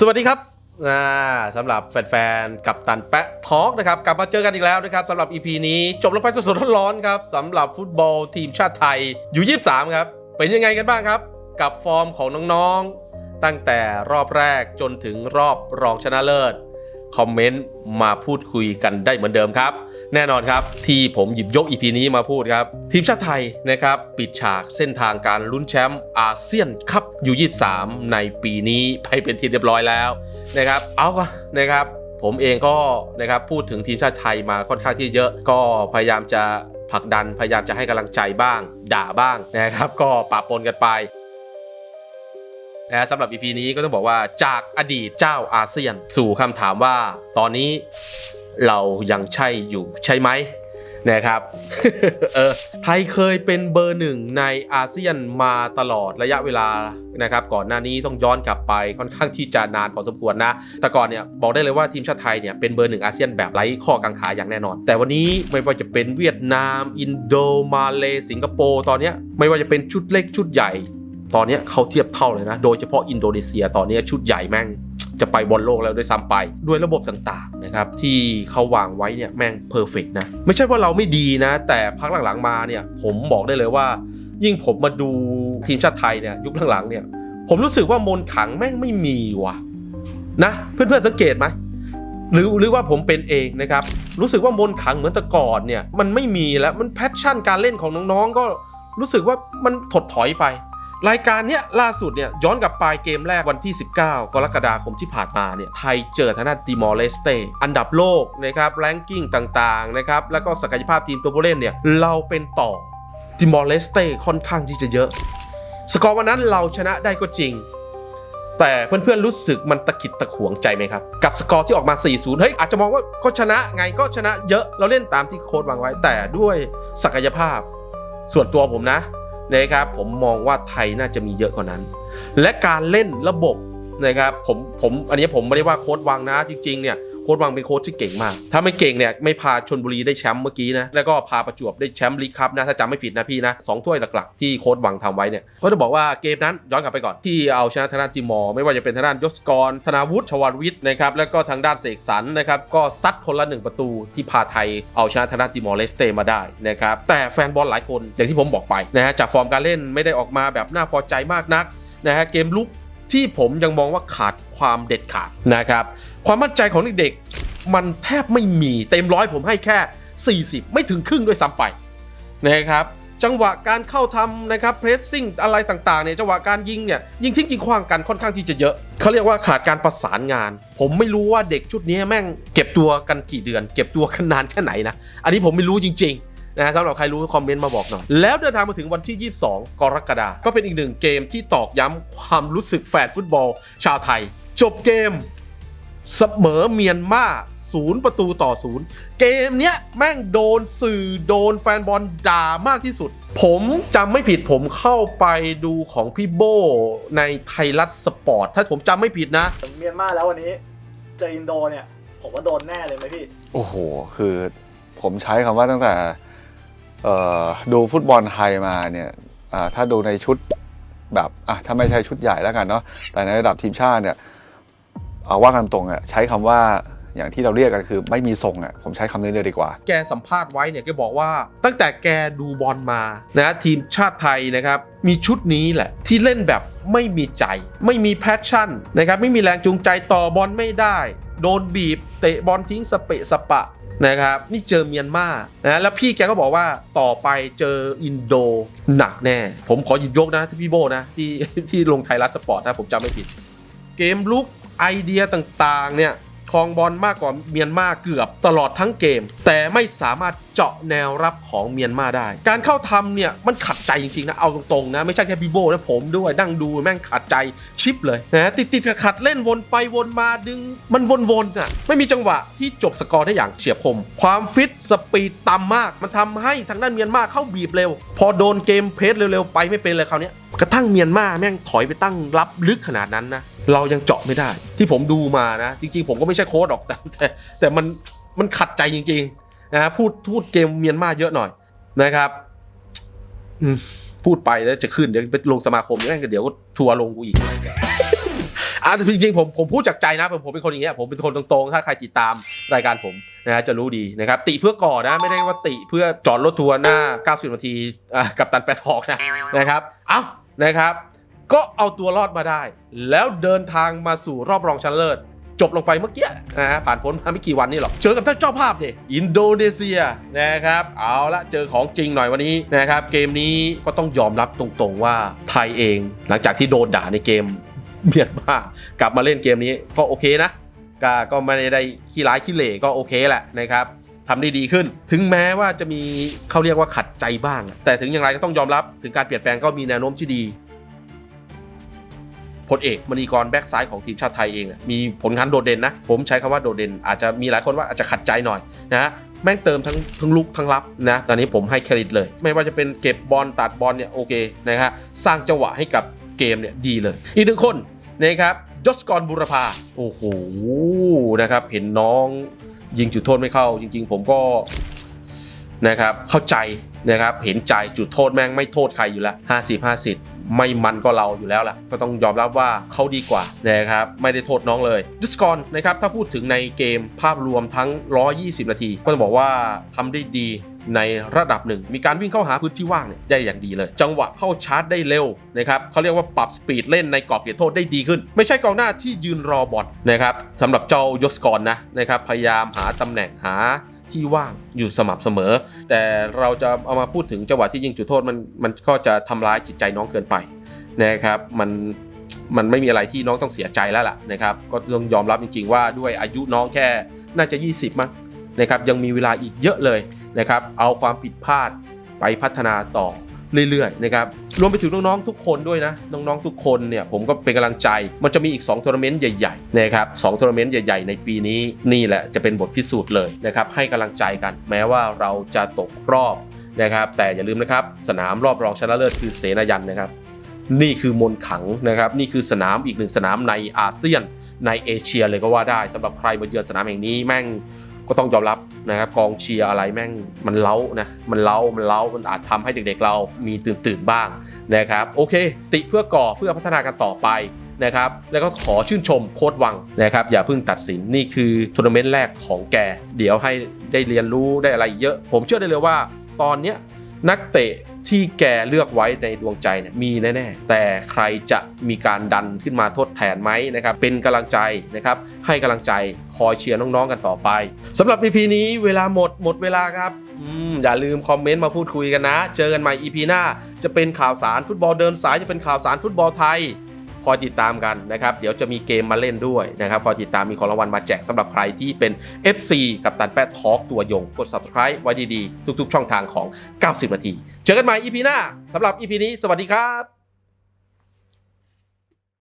สวัสดีครับสำหรับแฟนๆ กับตันแปะทอล์กนะครับกลับมาเจอกันอีกแล้วนะครับสำหรับ EP นี้จบลงไปสดๆร้อนๆครับสำหรับฟุตบอลทีมชาติไทยอยู่ 23 ครับ เป็นยังไงกันบ้างครับ กับฟอร์มของน้องๆ ตั้งแต่รอบแรกจนถึงรอบรองชนะเลิศ คอมเมนต์มาพูดคุยกันได้เหมือนเดิมครับ แน่นอนครับ ที่ผมหยิบยกอีพีนี้มาพูดครับ ทีมชาติไทยนะครับ ปิดฉากเส้นทางการลุ้นแชมป์อาเซียนคัพยู23ในปีนี้ไปเป็นที่เรียบร้อยแล้วนะครับเอาก็นะครับ ผมเองก็นะครับพูดถึงทีมชาติไทยมาค่อนข้างที่เยอะก็พยายามจะผลักดันพยายามจะให้กำลังใจบ้าง ด่าบ้างนะครับก็ปะปนกันไปนะสำหรับ EP นี้ก็ต้องบอกว่าจากอดีตเจ้าอาเซียนสู่คำถามว่า ตอนนี้ เรายังใช่อยู่ใช่ไหมนะครับเออไทยเคยเป็นเบอร์หนึ่งในอาเซียนมาตลอดระยะเวลานะครับก่อนหน้านี้ต้องย้อนกลับไปค่อนข้างที่จะนานพอสมควรนะ แต่ก่อนเนี่ยบอกได้เลยว่าทีมชาติไทยเนี่ยเป็นเบอร์หนึ่งอาเซียนแบบไร้ข้อกังขาอย่างแน่นอน แต่วันนี้ไม่ว่าจะเป็นเวียดนาม อินโดมาเลสิงคโปร์ตอนนี้ไม่ว่าจะเป็นชุดเล็กชุดใหญ่ ตอนนี้เขาเทียบเท่าเลยนะ โดยเฉพาะอินโดนีเซียตอนนี้ชุดใหญ่แม่ง จะไปบอลโลกแล้วด้วยซ้ำไป ด้วยระบบต่างๆนะครับที่เขาวางไว้เนี่ยแม่งเพอร์เฟกนะ ไม่ใช่ว่าเราไม่ดีนะ แต่พักหลังๆมาเนี่ยผมบอกได้เลยว่า ยิ่งผมมาดูทีมชาติไทยเนี่ยยุคหลังๆเนี่ยผมรู้สึกว่ามนขังแม่งไม่มีว่ะนะเพื่อนๆสังเกตไหมหรือหรือว่าผมเป็นเองนะครับ รู้สึกว่ามนขังเหมือนแต่ก่อนเนี่ยมันไม่มีแล้วมันแพชชั่นการเล่นของน้องๆก็รู้สึกว่ามันถดถอยไป รายการเนี้ยล่าสุดเนี่ยย้อนกลับไปเกมแรกวันที่ 19 กรกฎาคมที่ผ่านมาเนี่ยไทยเจอทางด้านติมอร์เลสเตอันดับโลกนะครับแรงกิ้งต่างๆนะครับแล้วก็ศักยภาพทีมตัวผู้เล่นเนี่ยเราเป็นต่อติมอร์เลสเตค่อนข้างที่จะเยอะ สกอร์วันนั้นเราชนะได้ก็จริง แต่เพื่อนๆรู้สึกมันตะกิดตะขวงใจไหมครับ กับสกอร์ที่ออกมา 4-0 เฮ้ยอาจจะมองว่าก็ชนะไงก็ชนะเยอะเราเล่นตามที่โค้ดวางไว้แต่ด้วยศักยภาพส่วนตัวผมนะ นะครับผมมองว่าไทยน่าจะมีเยอะกว่านั้น และการเล่นระบบนะครับผมผมอันนี้ผมไม่ได้ว่าโค้ดวังนะจริงๆเนี่ย ค้ดวังเป็นโค้ชที่เก่งมาก ถ้าไม่เก่งเนี่ยไม่พาชนบุรีได้แชมป์เมื่อกี้นะ แล้วก็พาประจวบได้แชมป์ลีกคัพนะ ถ้าจำไม่ผิดนะพี่นะสองถ้วยหลักๆ ที่โค้ดวังทำไว้เนี่ย ก็จะบอกว่าเกมนั้นย้อนกลับไปก่อนที่เอาชนะทางด้านติมอร์ไม่ว่าจะเป็นทางด้านยศกร ธนาวุฒิชวานวิทย์นะครับ แล้วก็ทางด้านเสกสรรนะครับ ก็ซัดคนละหนึ่งประตูที่พาไทยเอาชนะทางด้านติมอร์เลสเตมาได้นะครับ แต่แฟนบอลหลายคนอย่างที่ผมบอกไปนะฮะจากฟอร์มการเล่นไม่ได้ออกมาแบบน่าพอใจมากนักนะฮะเกมลุกที่ผมยังมองว่าขาดความเด็ดขาดนะครับ ความมั่นใจของเด็กๆมันแทบไม่มีเต็มร้อยผมให้แค่ 40 ไม่ถึงครึ่งด้วยซ้ำไปนะครับจังหวะการเข้าทำนะครับเพรสซิ่งอะไรต่างๆเนี่ยจังหวะการยิงเนี่ยยิงทิ้งยิงขว้างกันค่อนข้างที่จะเยอะเขาเรียกว่าขาดการประสานงาน ผมไม่รู้ว่าเด็กชุดนี้แม่งเก็บตัวกันกี่เดือน เก็บตัวกันนานแค่ไหนนะอันนี้ผมไม่รู้จริงๆนะสำหรับใครรู้คอมเมนต์มาบอกหน่อยแล้วเดินทางมาถึงวันที่ 22 กรกฎาคมก็เป็นอีกหนึ่งเกมที่ตอกย้ำความรู้สึกแฟนฟุตบอล ชาวไทย จบเกม เสมอเมียนมาศูนย์ประตูต่อศูนย์เกมเนี้ยแม่งโดนสื่อโดนแฟนบอลด่ามากที่สุด ผมจำไม่ผิดผมเข้าไปดูของพี่โบในไทยรัฐสปอร์ต ถ้าผมจำไม่ผิดนะเมียนมาแล้ววันนี้ เจออินโดเนี่ย ผมว่าโดนแน่เลยไหมพี่ โอ้โห คือผมใช้คำว่าตั้งแต่เอ่อดูฟุตบอลไทยมาเนี่ยอ่าถ้าดูในชุดแบบอะถ้าไม่ใช่ชุดใหญ่แล้วกันเนาะแต่ในระดับทีมชาติเนี่ย เอาว่ากันตรงอะใช้คำว่าอย่างที่เราเรียกกันคือไม่มีทรงอะผมใช้คำนี้เลยดีกว่า แกสัมภาษณ์ไว้เนี่ยแกบอกว่า ตั้งแต่แกดูบอลมานะทีมชาติไทยนะครับ มีชุดนี้แหละ ที่เล่นแบบไม่มีใจ ไม่มีแพชชั่นนะครับไม่มีแรงจูงใจต่อบอลไม่ได้ โดนบีบ เตะบอลทิ้งสเปะสปะนะครับนี่เจอเมียนมานะแล้วพี่แกก็บอกว่าต่อไปเจออินโดหนักแน่ ผมขอหยิบยกนะที่พี่โบนะที่ที่ลงไทยรัฐสปอร์ตนะผมจำไม่ผิด เกมลุก ไอเดียต่างๆ เนี่ยครองบอลมากกว่าเมียนมาเกือบตลอดทั้งเกม แต่ไม่สามารถเจาะแนวรับของเมียนมาได้ การเข้าทำเนี่ยมันขัดใจจริงๆนะเอาตรงๆนะไม่ใช่แค่พี่โบนะผมด้วยนั่งดูแม่งขัดใจชิปเลยนะติดๆขัดเล่นวนไปวนมาดึงมันวนๆอะไม่มีจังหวะที่จบสกอร์ได้อย่างเฉียบคม ความฟิตสปีดต่ำมาก มันทำให้ทางด้านเมียนมาเข้าบีบเร็ว พอโดนเกมเพสเร็วๆไปไม่เป็นเลยคราวนี้กระทั่งเมียนมาแม่งถอยไปตั้งรับลึกขนาดนั้นนะเรายังเจาะไม่ได้ ที่ผมดูมานะจริงๆ ผมก็ไม่ใช่โค้ดหรอกแต่แต่แต่มันมันขัดใจจริงๆนะพูดพูดเกมเมียนมาเยอะหน่อยนะครับพูดไปแล้วจะขึ้นเดี๋ยวไปลงสมาคมแม่งเดี๋ยวก็ทัวร์ลงกูอีกอะจริงๆผมผมพูดจากใจนะผมผมเป็นคนอย่างเงี้ยผมเป็นคนตรงๆ ถ้าใครติดตามรายการผมนะฮะจะรู้ดีนะครับ ติเพื่อก่อนะไม่ได้ว่าติเพื่อจอดรถทัวร์หน้า 90 นาทีกับตันแปดทอกนะนะครับ เอ้า นะครับ ก็เอาตัวรอดมาได้ แล้วเดินทางมาสู่รอบรองชนะเลิศ จบลงไปเมื่อกี้นะฮะผ่านพ้นมาไม่กี่วันนี่หรอกเจอกับท่านเจ้าภาพเนี่ยอินโดนีเซียนะครับ เอาละเจอของจริงหน่อยวันนี้นะครับ เกมนี้ก็ต้องยอมรับตรงๆว่าไทยเอง หลังจากที่โดนด่าในเกมเมียนมากลับมาเล่นเกมนี้ก็โอเคนะก็ก็ไม่ได้ขี้ร้ายขี้เหร่ก็โอเคแหละนะครับ ทำได้ดีขึ้น ถึงแม้ว่าจะมีเขาเรียกว่าขัดใจบ้าง แต่ถึงอย่างไรก็ต้องยอมรับถึงการเปลี่ยนแปลงก็มีแนวโน้มที่ดีพลเอกมณีกรแบ็กซ้ายของทีมชาติไทยเอง มีผลงานโดดเด่นนะ ผมใช้คำว่าโดดเด่น อาจจะมีหลายคนว่าอาจจะขัดใจหน่อยนะฮะแม่งเติมทั้งทั้งลุกทั้งรับนะ ตอนนี้ผมให้เครดิตเลย ไม่ว่าจะเป็นเก็บบอลตัดบอลเนี่ยโอเคนะฮะสร้างจังหวะให้กับเกมเนี่ยดีเลย อีกหนึ่งคนนะครับยศกรบุรพาโอ้โหนะครับเห็นน้อง ยิงจุดโทษไม่เข้า จริง ๆ ผมก็นะครับเข้าใจนะครับเห็นใจจุดโทษแม่งไม่โทษใครอยู่แล้ว50 50 ไม่มันก็เราอยู่แล้วล่ะ ก็ต้องยอมรับว่าเขาดีกว่านะครับ ไม่ได้โทษน้องเลยดิสกอนนะครับ ถ้าพูดถึงในเกมภาพรวมทั้ง 120 นาที ก็ต้องบอกว่าทำได้ดีในระดับหนึ่ง มีการวิ่งเข้าหาพื้นที่ว่างเนี่ยได้อย่างดีเลย จังหวะเข้าชาร์จได้เร็วนะครับเขาเรียกว่าปรับสปีดเล่นในกรอบเขตโทษได้ดีขึ้น ไม่ใช่กองหน้าที่ยืนรอบอลนะครับสำหรับเจ้ายศกรนะนะครับพยายามหาตำแหน่งหา ที่ว่างอยู่สม่ำเสมอ แต่เราจะเอามาพูดถึงจังหวะที่ยิงจุดโทษมันมันก็จะทำร้ายจิตใจน้องเกินไปนะครับมันมันไม่มีอะไรที่น้องต้องเสียใจแล้วล่ะนะครับก็ต้องยอมรับจริง ๆ ว่าด้วยอายุน้องแค่น่าจะ 20 มั้งนะครับยังมีเวลาอีกเยอะเลยนะครับเอาความผิดพลาดไปพัฒนาต่อ เรื่อยๆนะครับรวมไปถึงน้องๆทุกคนด้วยนะน้องๆทุกคนเนี่ยผมก็เป็นกำลังใจ มันจะมีอีก2ทัวร์นาเมนต์ใหญ่ๆนะครับสองทัวร์นาเมนต์ใหญ่ๆในปีนี้นี่แหละจะเป็นบทพิสูจน์เลยนะครับให้กำลังใจกัน แม้ว่าเราจะตกรอบนะครับ แต่อย่าลืมนะครับสนามรอบรองชนะเลิศคือเสนายันนะครับ นี่คือมนขังนะครับ นี่คือสนามอีกหนึ่งสนามในอาเซียนในเอเชียเลยก็ว่าได้สำหรับใครมาเยือนสนามแห่งนี้แม่ง ก็ต้องยอมรับนะครับกองเชียร์อะไรแม่งมันเล้านะมันเล้ามันเล้ามันอาจทำให้เด็กๆเรามีตื่นตื่นบ้างนะครับโอเค ติเพื่อก่อเพื่อพัฒนากันต่อไปนะครับแล้วก็ขอชื่นชมโค้ดวังนะครับอย่าเพิ่งตัดสินนี่คือทัวร์นาเมนต์แรกของแก เดี๋ยวให้ได้เรียนรู้ได้อะไรเยอะ ผมเชื่อได้เลยว่าตอนเนี้ยนักเตะ ที่แกเลือกไว้ในดวงใจเนี่ยมีแน่ๆ แต่ใครจะมีการดันขึ้นมาทดแทนไหมนะครับ เป็นกำลังใจนะครับ ให้กำลังใจคอยเชียร์น้องๆกันต่อไปสำหรับ EP นี้เวลาหมดหมดเวลาครับอย่าลืมคอมเมนต์มาพูดคุยกันนะ เจอกันใหม่ EP หน้า จะเป็นข่าวสารฟุตบอลเดินสายจะเป็นข่าวสารฟุตบอลไทย อยติดตามกันนะครับ เดี๋ยวจะมีเกมมาเล่นด้วยนะครับ คอยติดตามมีของรางวัลมาแจกสำหรับใครที่เป็น FC กับตันแปะทอล์กตัวยง กด subscribe ไว้ดีๆ ทุกๆ ช่องทางของ 90 นาที เจอกันใหม่ EP หน้าสำหรับ EP นี้ สวัสดีครับ